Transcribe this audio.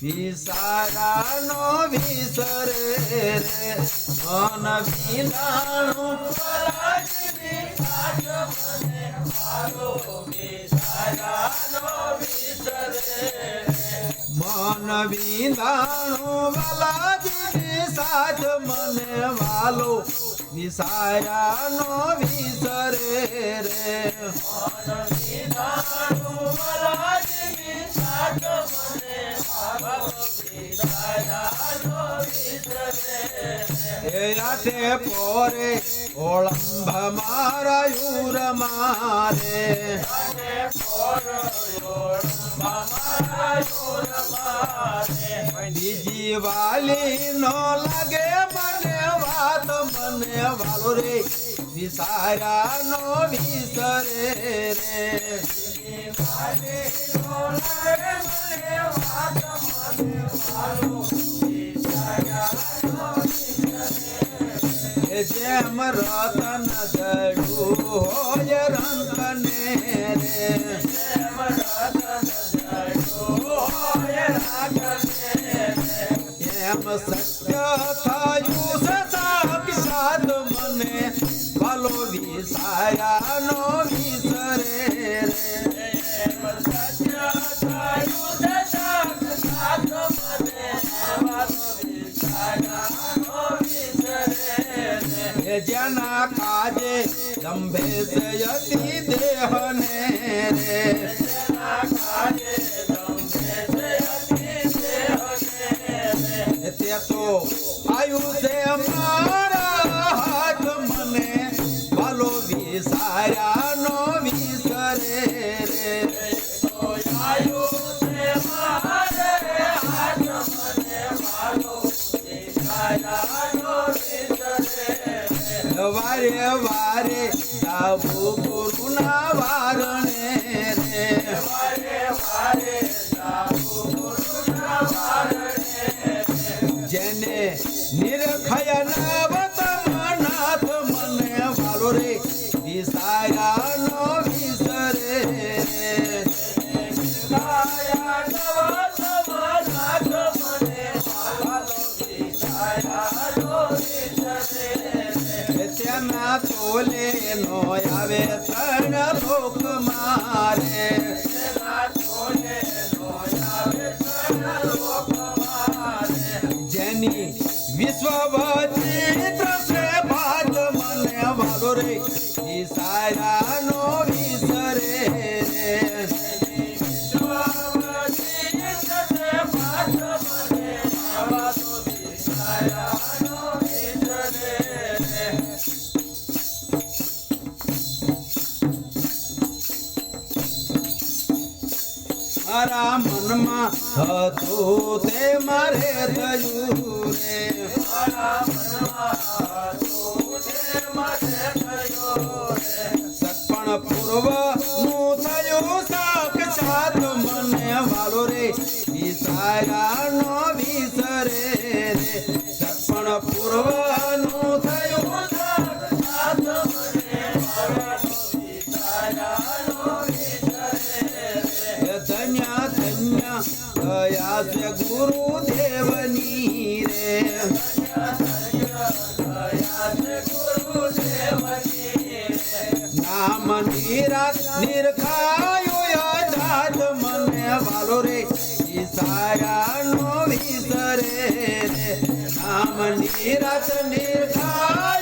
વિસારાનો વિસરે રે મન વિનાણું પરાજની કાઢ મને મારો વિસારાનો વિસરે મન વિંધાણું વાલાજીની સાથ મને વાલો. વિસારાનો વિસરે રે એ પોરે ઓળંબ મારા યુર મારે બીજી વાલી નો લાગે મને વાત મને વાલો રે વિસારા નો વિસરે રે. જેમ રતન જડું હોય રંગને રે એમ સત્ય થયું સતા પિસાદ મને, ભલો વિસાયા નો જેના કાજે ગંભે છે યતિ દેહને રે. તે તો આયુ વારે વારે જાવું ગુરુના વારણે રે. જેને નિરખય નવતમનાથ મને વાલો રે વિસાયા તોલે નો આવે તણ લોક મારે. જેની વિશ્વવચિત્ર છે ભાત મને વાલો રે સારા નો વિસરે રે. મારા મનમાં હતું તે મારે થયું રે. સપણ પૂર્વનું થયું સાક્ષાત મને વાલો રે ઈસાયા દયા છે ગુરુદેવની રે. નામ નિરાત નિરખાયો યાદ મને વાલો રે. ઈસાયા નો વિસરે રે. નામ નિરાત નિરખા